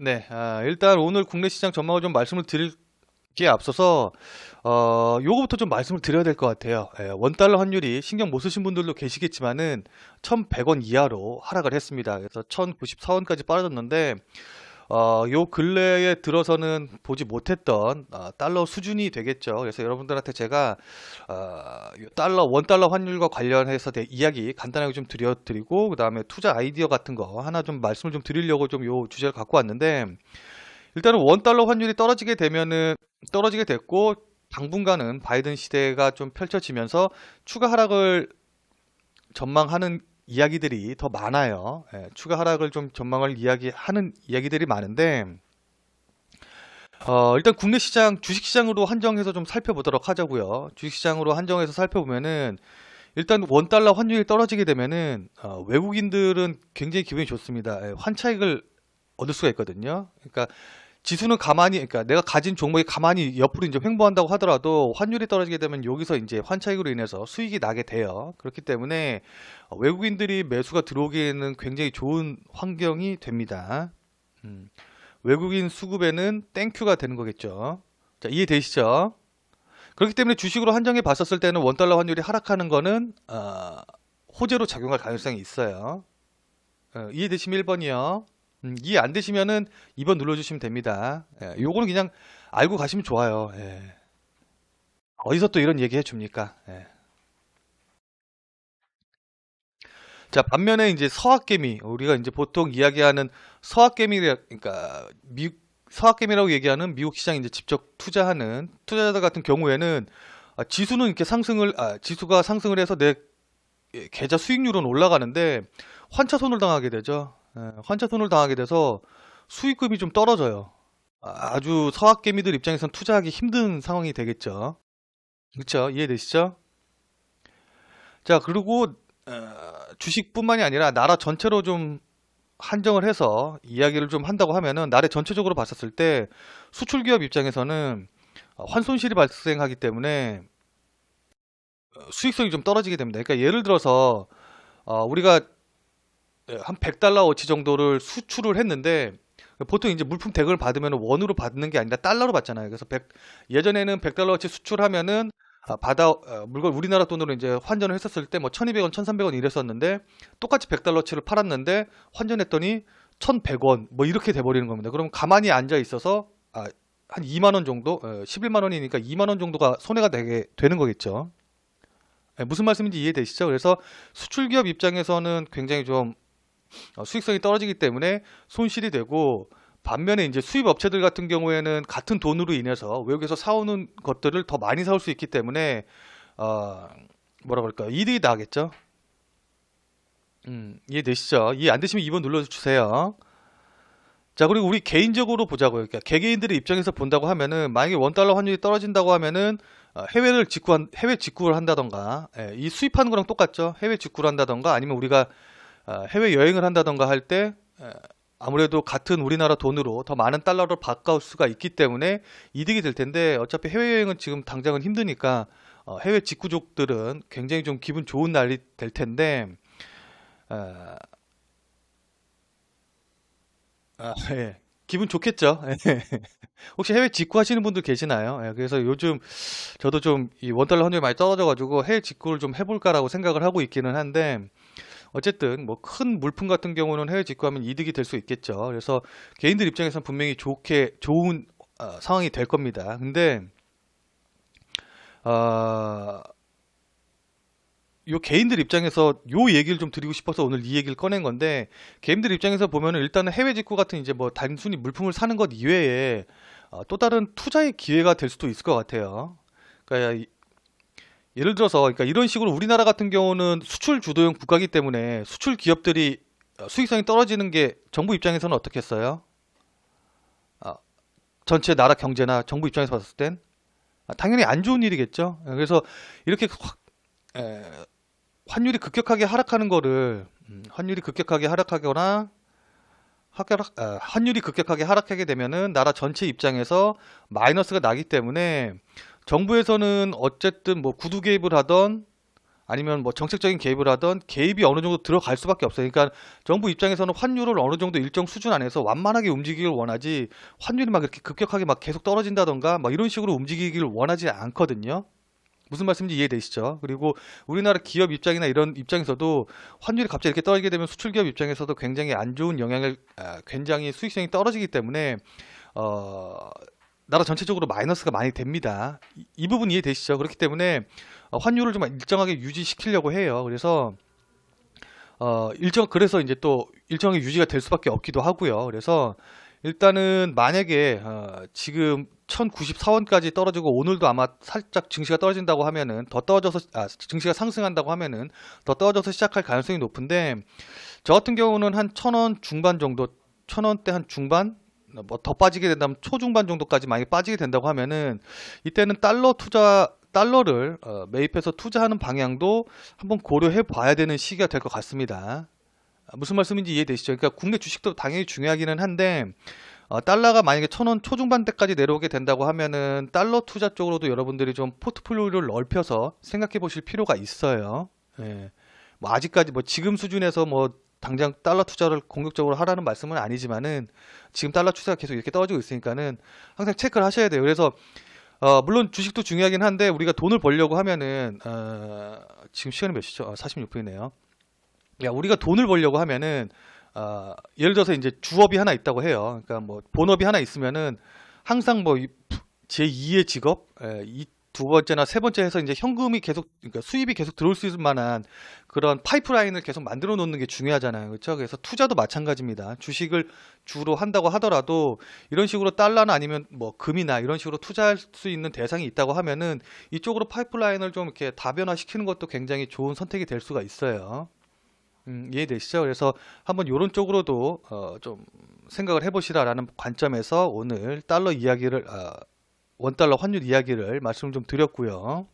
네, 아, 일단 오늘 국내 시장 전망을 좀 말씀을 드리기에 앞서서 어, 요거부터 좀 말씀을 드려야 될 것 같아요. 예, 원달러 환율이 신경 못 쓰신 분들도 계시겠지만은 1,100원 이하로 하락을 했습니다. 그래서 1,094원까지 빠져졌는데 어, 요 근래에 들어서는 보지 못했던 어, 달러 수준이 되겠죠. 그래서 여러분들한테 제가 어, 요 달러 원 달러 환율과 관련해서 대 이야기 간단하게 좀 드려드리고 그 다음에 투자 아이디어 같은 거 하나 좀 말씀을 좀 드리려고 좀 요 주제를 갖고 왔는데 일단은 원 달러 환율이 떨어지게 되면은 떨어지게 됐고 당분간은 바이든 시대가 좀 펼쳐지면서 추가 하락을 전망하는 이야기들이 더 많아요. 예, 추가 하락을 좀 전망을 이야기하는 이야기들이 많은데, 어, 일단 국내 시장, 주식 시장으로 한정해서 좀 살펴보도록 하자고요. 주식 시장으로 한정해서 살펴보면은, 일단 원 달러 환율이 떨어지게 되면은, 어, 외국인들은 굉장히 기분이 좋습니다. 예, 환차익을 얻을 수가 있거든요. 그러니까 지수는 가만히, 그러니까 내가 가진 종목이 가만히 옆으로 이제 횡보한다고 하더라도 환율이 떨어지게 되면 여기서 이제 환차익으로 인해서 수익이 나게 돼요. 그렇기 때문에 어, 외국인들이 매수가 들어오기에는 굉장히 좋은 환경이 됩니다. 음, 외국인 수급에는 땡큐가 되는 거겠죠. 자, 이해되시죠? 그렇기 때문에 주식으로 한정해 봤었을 때는 원달러 환율이 하락하는 거는 어, 호재로 작용할 가능성이 있어요. 어, 이해되시면 1번이요. 음, 이해 안 되시면은 2번 눌러주시면 됩니다. 예, 요거는 그냥 알고 가시면 좋아요. 예. 어디서 또 이런 얘기 해줍니까? 예. 자, 반면에 이제 서학개미, 우리가 이제 보통 이야기하는 서학개미, 그러니까 미, 서학개미라고 얘기하는 미국 시장 이제 직접 투자하는 투자자들 같은 경우에는 아, 지수는 이렇게 상승을, 아, 지수가 상승을 해서 내 예, 계좌 수익률은 올라가는데 환차손을 당하게 되죠. 예, 환차 손을 당하게 돼서 수익금이 좀 떨어져요. 아, 아주 서학개미들 입장에선 투자하기 힘든 상황이 되겠죠. 그렇죠? 이해되시죠? 자, 그리고 어, 주식뿐만이 아니라 나라 전체로 좀 한정을 해서 이야기를 좀 한다고 하면은 나라 전체적으로 봤었을 때 수출 기업 입장에서는 어, 환손실이 발생하기 때문에 어, 수익성이 좀 떨어지게 됩니다. 그러니까 예를 들어서 어, 우리가 한 100달러 어치 정도를 수출을 했는데 보통 이제 물품 대금을 받으면 원으로 받는 게 아니라 달러로 받잖아요. 그래서 100, 예전에는 100달러어치 수출하면은 아, 받아 어, 물건 우리나라 돈으로 이제 환전을 했었을 때 뭐 1200원, 1300원 이랬었는데 똑같이 100달러치를 팔았는데 환전했더니 1100원 뭐 이렇게 돼 버리는 겁니다. 그럼 가만히 앉아 있어서 아, 한 2만 원 정도, 어, 11만 원이니까 2만 원 정도가 손해가 되게 되는 거겠죠. 예, 무슨 말씀인지 이해되시죠? 그래서 수출 기업 입장에서는 굉장히 좀 어, 수익성이 떨어지기 때문에 손실이 되고 반면에 이제 수입 업체들 같은 경우에는 같은 돈으로 인해서 외국에서 사오는 것들을 더 많이 사올 수 있기 때문에 어 뭐라 그럴까요? 이득이 나겠죠? 음, 이해되시죠? 이해 안 되시면 2번 눌러주세요. 자, 그리고 우리 개인적으로 보자고요. 그러니까 개개인들의 입장에서 본다고 하면은 만약에 원달러 환율이 떨어진다고 하면은 어, 해외를 직구한 해외 직구를 한다던가 예, 이 수입하는 거랑 똑같죠. 해외 직구를 한다던가 아니면 우리가 어, 해외 여행을 한다던가 할 때 아무래도 같은 우리나라 돈으로 더 많은 달러를 바꿔올 수가 있기 때문에 이득이 될 텐데 어차피 해외여행은 지금 당장은 힘드니까 어, 해외 직구족들은 굉장히 좀 기분 좋은 날이 될 텐데 어, 아, 예. 기분 좋겠죠. 예. 혹시 해외 직구하시는 분들 계시나요? 예, 그래서 요즘 저도 좀 이 원달러 환율이 많이 떨어져가지고 해외 직구를 좀 해볼까라고 생각을 하고 있기는 한데 어쨌든 뭐 큰 물품 같은 경우는 해외 직구하면 이득이 될 수 있겠죠. 그래서 개인들 입장에서는 분명히 좋게 좋은 어, 상황이 될 겁니다. 근데 어, 요 개인들 입장에서 요 얘기를 좀 드리고 싶어서 오늘 이 얘기를 꺼낸 건데 개인들 입장에서 보면은 일단은 해외 직구 같은 이제 뭐 단순히 물품을 사는 것 이외에 어, 또 다른 투자의 기회가 될 수도 있을 것 같아요. 그러니까 예를 들어서 그러니까 이런 식으로 우리나라 같은 경우는 수출 주도형 국가이기 때문에 수출 기업들이 어, 수익성이 떨어지는 게 정부 입장에서는 어떻겠어요? 아, 전체 나라 경제나 정부 입장에서 봤을 땐 아, 당연히 안 좋은 일이겠죠. 그래서 이렇게 확, 에, 환율이 급격하게 하락하는 거를 음, 환율이 급격하게 하락하거나 하락, 아, 환율이 급격하게 하락하게 되면은 나라 전체 입장에서 마이너스가 나기 때문에 정부에서는 어쨌든 뭐 구두 개입을 하던 아니면 뭐 정책적인 개입을 하던 개입이 어느 정도 들어갈 수밖에 없어요. 그러니까 정부 입장에서는 환율을 어느 정도 일정 수준 안에서 완만하게 움직이길 원하지 환율이 막 이렇게 급격하게 막 계속 떨어진다던가 막 이런 식으로 움직이기를 원하지 않거든요. 무슨 말씀인지 이해되시죠? 그리고 우리나라 기업 입장이나 이런 입장에서도 환율이 갑자기 이렇게 떨어지게 되면 수출 기업 입장에서도 굉장히 안 좋은 영향을 아, 굉장히 수익성이 떨어지기 때문에 어 나라 전체적으로 마이너스가 많이 됩니다. 이, 이 부분 이해되시죠? 그렇기 때문에 어, 환율을 좀 일정하게 유지시키려고 해요. 그래서 어 일정 그래서 이제 또 일정하게 유지가 될 수밖에 없기도 하고요. 그래서 일단은 만약에 어, 지금 1094원까지 떨어지고 오늘도 아마 살짝 증시가 떨어진다고 하면은 더 떨어져서 아, 증시가 상승한다고 하면은 더 떨어져서 시작할 가능성이 높은데 저 같은 경우는 한 1000원 중반 정도 1000원대 한 중반 뭐 더 빠지게 된다면 초중반 정도까지 만약에 빠지게 된다고 하면은 이때는 달러 투자 달러를 어, 매입해서 투자하는 방향도 한번 고려해 봐야 되는 시기가 될 것 같습니다. 아, 무슨 말씀인지 이해되시죠? 그러니까 국내 주식도 당연히 중요하기는 한데 어, 달러가 만약에 천 원 초중반대까지 내려오게 된다고 하면은 달러 투자 쪽으로도 여러분들이 좀 포트폴리오를 넓혀서 생각해 보실 필요가 있어요. 예. 뭐 아직까지 뭐 지금 수준에서 뭐 당장 달러 투자를 공격적으로 하라는 말씀은 아니지만은 지금 달러 투자가 계속 이렇게 떨어지고 있으니까는 항상 체크를 하셔야 돼요. 그래서 어, 물론 주식도 중요하긴 한데 우리가 돈을 벌려고 하면은 어, 지금 시간이 몇 시죠? 아, 46분이네요. 야, 우리가 돈을 벌려고 하면은 어, 예를 들어서 이제 주업이 하나 있다고 해요. 그러니까 뭐 본업이 하나 있으면은 항상 뭐 제2의 직업, 예, 이 두 번째나 세 번째 해서 이제 현금이 계속 그러니까 수입이 계속 들어올 수 있을 만한 그런 파이프라인을 계속 만들어 놓는 게 중요하잖아요. 그렇죠? 그래서 투자도 마찬가지입니다. 주식을 주로 한다고 하더라도 이런 식으로 달러나 아니면 뭐 금이나 이런 식으로 투자할 수 있는 대상이 있다고 하면은 이쪽으로 파이프라인을 좀 이렇게 다변화시키는 것도 굉장히 좋은 선택이 될 수가 있어요. 음, 이해되시죠? 그래서 한번 이런 쪽으로도 어, 좀 생각을 해보시라라는 관점에서 오늘 달러 이야기를 어, 원달러 환율 이야기를 말씀을 좀 드렸고요.